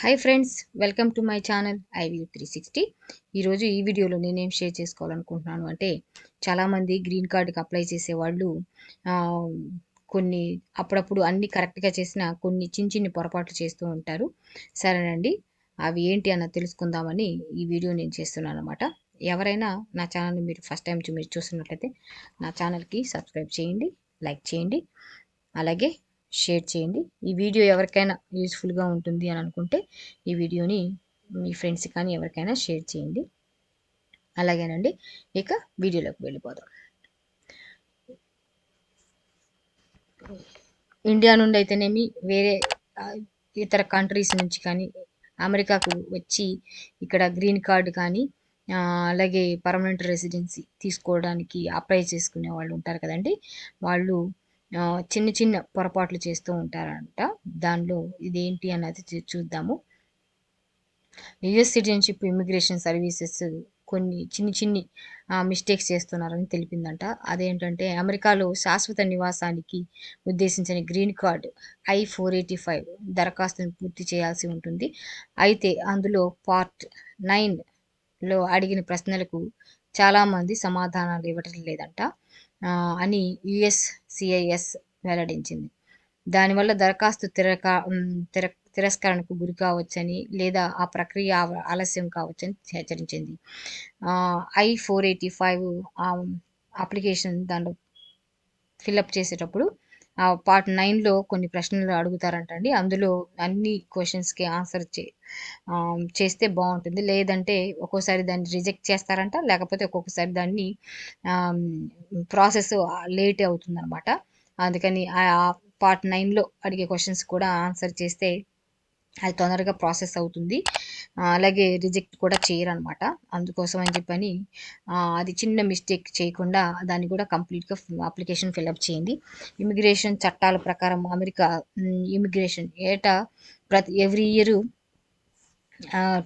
Hi friends welcome to my channel IV three sixty ఈరోజు ఈ వీడియోలో నేనేం షేర్ చేసుకోవాలనుకుంటున్నాను అంటే చాలామంది గ్రీన్ కార్డుకి అప్లై చేసేవాళ్ళు కొన్ని అప్పుడప్పుడు అన్నీ కరెక్ట్గా చేసిన కొన్ని చిన్న చిన్ని పొరపాట్లు చేస్తూ ఉంటారు. సరేనండి అవి ఏంటి అన్న తెలుసుకుందామని ఈ వీడియో నేను చేస్తున్నాను అనమాట ఎవరైనా నా ఛానల్ని మీరు ఫస్ట్ టైం మీరు చూస్తున్నట్లయితే నా ఛానల్కి సబ్స్క్రైబ్ చేయండి లైక్ చేయండి. అలాగే షేర్ చేయండి. ఈ వీడియో ఎవరికైనా యూస్ఫుల్గా ఉంటుంది అని అనుకుంటే ఈ వీడియోని మీ ఫ్రెండ్స్ కానీ ఎవరికైనా షేర్ చేయండి. అలాగేనండి. ఇక వీడియోలోకి వెళ్ళిపోదాం. ఇండియా నుండి అయితేనేమి వేరే ఇతర కంట్రీస్ నుంచి కానీ అమెరికాకు వచ్చి ఇక్కడ గ్రీన్ కార్డు కానీ అలాగే పర్మనెంట్ రెసిడెన్సీ తీసుకోవడానికి అప్లై చేసుకునే వాళ్ళు ఉంటారు కదండి. వాళ్ళు చిన్న చిన్న పొరపాట్లు చేస్తూ ఉంటారంట. దానిలో ఇదేంటి అన్నది చూద్దాము. యుఎస్ సిటిజన్షిప్ ఇమిగ్రేషన్ సర్వీసెస్ కొన్ని చిన్ని చిన్ని మిస్టేక్స్ చేస్తున్నారని తెలిపిందంట. అదేంటంటే అమెరికాలో శాశ్వత నివాసానికి ఉద్దేశించిన green card I four eighty five దరఖాస్తును పూర్తి చేయాల్సి ఉంటుంది. అయితే అందులో పార్ట్ నైన్లో అడిగిన ప్రశ్నలకు చాలామంది సమాధానాలు ఇవ్వటం లేదంట. అని యుఎస్సిఐఎస్ వెల్లడించింది. దానివల్ల దరఖాస్తు తిరక తిర తిరస్కరణకు గురి కావచ్చని లేదా ఆ ప్రక్రియ ఆలస్యం కావచ్చని హెచ్చరించింది. I four eighty five application దాంట్లో ఫిల్అప్ చేసేటప్పుడు ఆ పార్ట్ నైన్లో కొన్ని ప్రశ్నలు అడుగుతారంటండి. అందులో అన్ని క్వశ్చన్స్కి ఆన్సర్ చే చేస్తే బాగుంటుంది. లేదంటే ఒక్కోసారి దాన్ని రిజెక్ట్ చేస్తారంట లేకపోతే ఒక్కొక్కసారి దాన్ని ప్రాసెస్ లేట్ అవుతుంది అనమాట అందుకని ఆ పార్ట్ నైన్లో అడిగే క్వశ్చన్స్ కూడా ఆన్సర్ చేస్తే అది తొందరగా ప్రాసెస్ అవుతుంది. అలాగే రిజెక్ట్ కూడా చేయరు అనమాట అందుకోసం అని చెప్పని అది చిన్న మిస్టేక్ చేయకుండా దాన్ని కూడా కంప్లీట్గా అప్లికేషన్ ఫిల్అప్ చేయండి. ఇమిగ్రేషన్ చట్టాల ప్రకారం అమెరికా ఇమిగ్రేషన్ ఏటా ప్రతి every year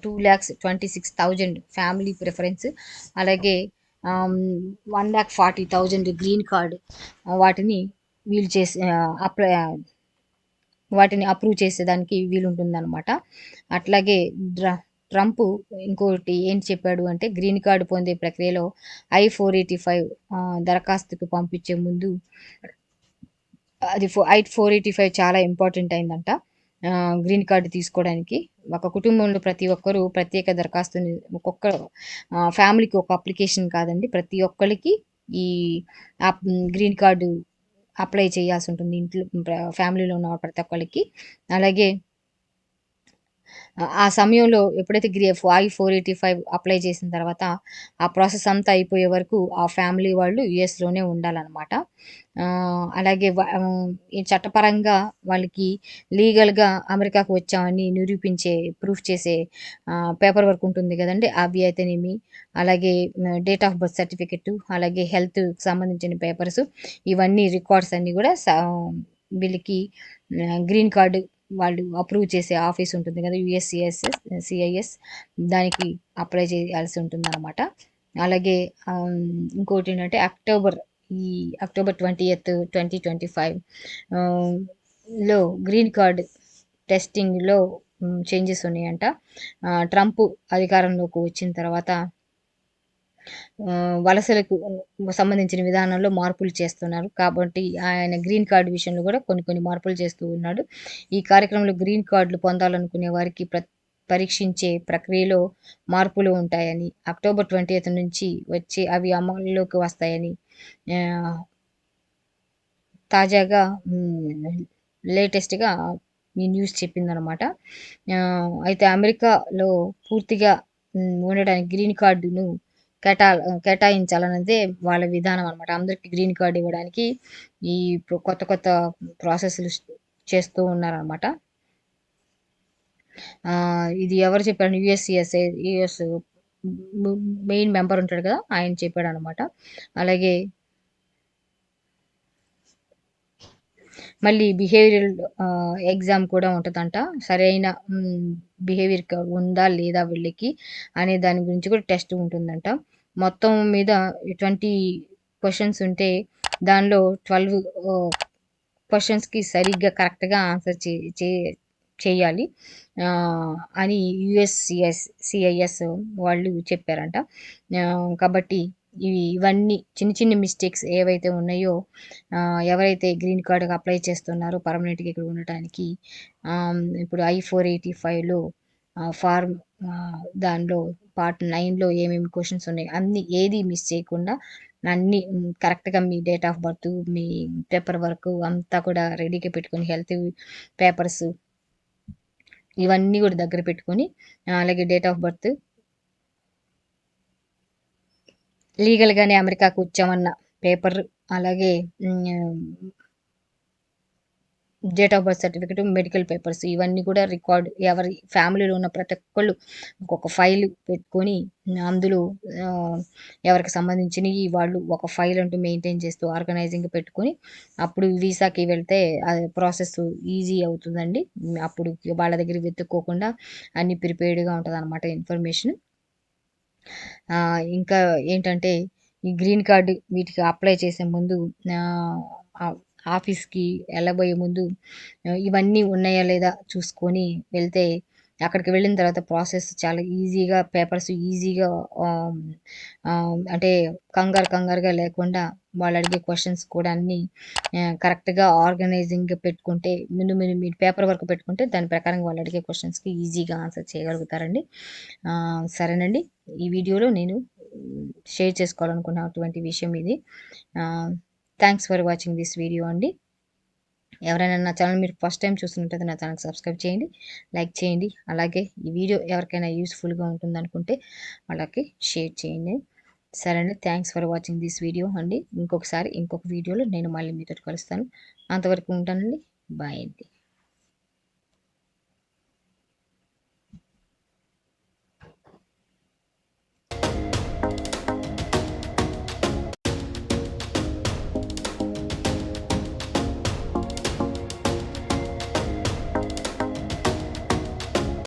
two lakhs twenty six thousand family preference అలాగే one lakh forty thousand green card వాటిని వీలు చేసి అప్లై వాటిని అప్రూవ్ చేసేదానికి వీలుంటుందన్నమాట. అట్లాగే డ్ర ట్రంప్ ఇంకోటి ఏంటి చెప్పాడు అంటే గ్రీన్ కార్డు పొందే ప్రక్రియలో ఐ ఫోర్ ఎయిటీ ఫైవ్ దరఖాస్తుకు పంపించే ముందు అది four I four eighty five చాలా ఇంపార్టెంట్ అయిందంట గ్రీన్ కార్డు తీసుకోవడానికి. ఒక కుటుంబంలో ప్రతి ఒక్కరూ ప్రత్యేక దరఖాస్తుని ఒక్కొక్క ఫ్యామిలీకి ఒక అప్లికేషన్ కాదండి. ప్రతి ఒక్కరికి ఈ గ్రీన్ కార్డు అప్లై చేయాల్సి ఉంటుంది. ఇంట్లో ఫ్యామిలీలో ఉన్న ప్రతి ఒక్కరికి అలాగే ఆ సమయంలో ఎప్పుడైతే green I four eighty five apply చేసిన తర్వాత ఆ ప్రాసెస్ అంతా అయిపోయే వరకు ఆ ఫ్యామిలీ వాళ్ళు యుఎస్లోనే ఉండాలన్నమాట. అలాగే ఈ చట్టపరంగా వాళ్ళకి లీగల్గా అమెరికాకు వచ్చామని నిరూపించే ప్రూఫ్ చేసే పేపర్ వర్క్ ఉంటుంది కదండి అవి అయితేనేమి అలాగే డేట్ ఆఫ్ బర్త్ సర్టిఫికెట్ అలాగే హెల్త్ సంబంధించిన పేపర్స్ ఇవన్నీ రికార్డ్స్ అన్నీ కూడా వీళ్ళకి గ్రీన్ కార్డు వాళ్ళు అప్రూవ్ చేసే ఆఫీస్ ఉంటుంది కదా యుఎస్సిఎస్ సిఐఎస్ దానికి అప్లై చేయాల్సి ఉంటుంది అనమాట అలాగే ఇంకోటి ఏంటంటే అక్టోబర్ ఈ October twenty eighth twenty twenty ఫైవ్లో గ్రీన్ కార్డ్ టెస్టింగ్లో చేంజెస్ ఉన్నాయంట. ట్రంప్ అధికారంలోకి వచ్చిన తర్వాత వలసలకు సంబంధించిన విధానంలో మార్పులు చేస్తున్నారు. కాబట్టి ఆయన గ్రీన్ కార్డు విషయంలో కూడా కొన్ని కొన్ని మార్పులు చేస్తూ ఉన్నాడు. ఈ కార్యక్రమంలో గ్రీన్ కార్డులు పొందాలనుకునే వారికి ప్ర పరీక్షించే ప్రక్రియలో మార్పులు ఉంటాయని అక్టోబర్ ట్వంటీ నుంచి వచ్చి అవి అమలులోకి వస్తాయని తాజాగా లేటెస్ట్గా ఈ న్యూస్ చెప్పిందనమాట అయితే అమెరికాలో పూర్తిగా ఉండడానికి గ్రీన్ కార్డును కేటా కేటాయించాలన్నదే వాళ్ళ విధానం అనమాట అందరికి గ్రీన్ కార్డు ఇవ్వడానికి ఈ కొత్త కొత్త ప్రాసెస్లు చేస్తూ ఉన్నారనమాట ఇది ఎవరు చెప్పారు? యుఎస్సిఎస్ఏ యుఎస్ మెయిన్ మెంబర్ ఉంటాడు కదా ఆయన చెప్పాడు అనమాట అలాగే మళ్ళీ బిహేవియరల్ ఎగ్జామ్ కూడా ఉంటుందంట. సరైన బిహేవియర్ ఉందా లేదా వీళ్ళకి అనే దాని గురించి కూడా టెస్ట్ ఉంటుందంట. మొత్తం మీద ట్వంటీ క్వశ్చన్స్ ఉంటే దానిలో ట్వెల్వ్ క్వశ్చన్స్కి సరిగ్గా కరెక్ట్గా ఆన్సర్ చే చే చేయాలి. అని యుఎస్సిఎస్ సిఐఎస్ వాళ్ళు చెప్పారంట. కాబట్టి ఇవి ఇవన్నీ చిన్న చిన్న మిస్టేక్స్ ఏవైతే ఉన్నాయో ఎవరైతే గ్రీన్ కార్డ్కి అప్లై చేస్తున్నారో పర్మనెంట్గా ఇక్కడ ఉండటానికి ఇప్పుడు ఐ ఫోర్ ఎయిటీ ఫైవ్లో ఫార్మ్ దానిలో పార్ట్ నైన్లో ఏమేమి క్వశ్చన్స్ ఉన్నాయి అన్ని ఏది మిస్ చేయకుండా అన్ని కరెక్ట్గా మీ డేట్ ఆఫ్ బర్త్ మీ పేపర్ వర్క్ అంతా కూడా రెడీగా పెట్టుకొని హెల్త్ పేపర్స్ ఇవన్నీ కూడా దగ్గర పెట్టుకొని అలాగే డేట్ ఆఫ్ బర్త్. లీగల్గానే అమెరికాకు వచ్చామన్న పేపర్ అలాగే date of birth certificate medical papers ఇవన్నీ కూడా రికార్డ్ ఎవరి ఫ్యామిలీలో ఉన్న ప్రతి ఒక్కళ్ళు ఒక ఫైల్ పెట్టుకొని అందులో ఎవరికి సంబంధించినవి వాళ్ళు ఒక ఫైల్ అంటూ మెయింటైన్ చేస్తూ ఆర్గనైజింగ్ పెట్టుకొని అప్పుడు వీసాకి వెళ్తే ప్రాసెస్ ఈజీ అవుతుందండి. అప్పుడు వాళ్ళ దగ్గర వెతుక్కోకుండా అన్ని ప్రిపేర్డ్గా ఉంటుంది అనమాట ఇన్ఫర్మేషన్ ఇంకా ఏంటంటే ఈ గ్రీన్ కార్డు వీటికి అప్లై చేసే ముందు ఆఫీస్కి వెళ్ళబోయే ముందు ఇవన్నీ ఉన్నాయా లేదా చూసుకొని వెళ్తే అక్కడికి వెళ్ళిన తర్వాత ప్రాసెస్ చాలా ఈజీగా పేపర్స్ ఈజీగా అంటే కంగారు కంగారుగా లేకుండా వాళ్ళు అడిగే క్వశ్చన్స్ కూడా అన్నీ కరెక్ట్గా ఆర్గనైజింగ్ పెట్టుకుంటే ముందు మీరు మీరు పేపర్ వర్క్ పెట్టుకుంటే దాని ప్రకారం వాళ్ళు అడిగే క్వశ్చన్స్కి ఈజీగా ఆన్సర్ చేయగలుగుతారండి. సరేనండి. ఈ వీడియోలో నేను షేర్ చేసుకోవాలనుకున్నటువంటి విషయం ఇది. Thanks for watching this video అండి. ఎవరైనా నా ఛానల్ మీరు ఫస్ట్ టైం చూస్తున్నట్టయితే నా ఛానల్ సబ్స్క్రైబ్ చేయండి లైక్ చేయండి. అలాగే ఈ వీడియో ఎవరికైనా యూస్ఫుల్గా ఉంటుంది అనుకుంటే వాళ్ళకి షేర్ చేయండి. సరే అండి thanks for watching this video అండి. ఇంకొకసారి ఇంకొక వీడియోలో నేను మళ్ళీ మీతో కలుస్తాను. అంతవరకు ఉంటానండి. బాయ్ అండి.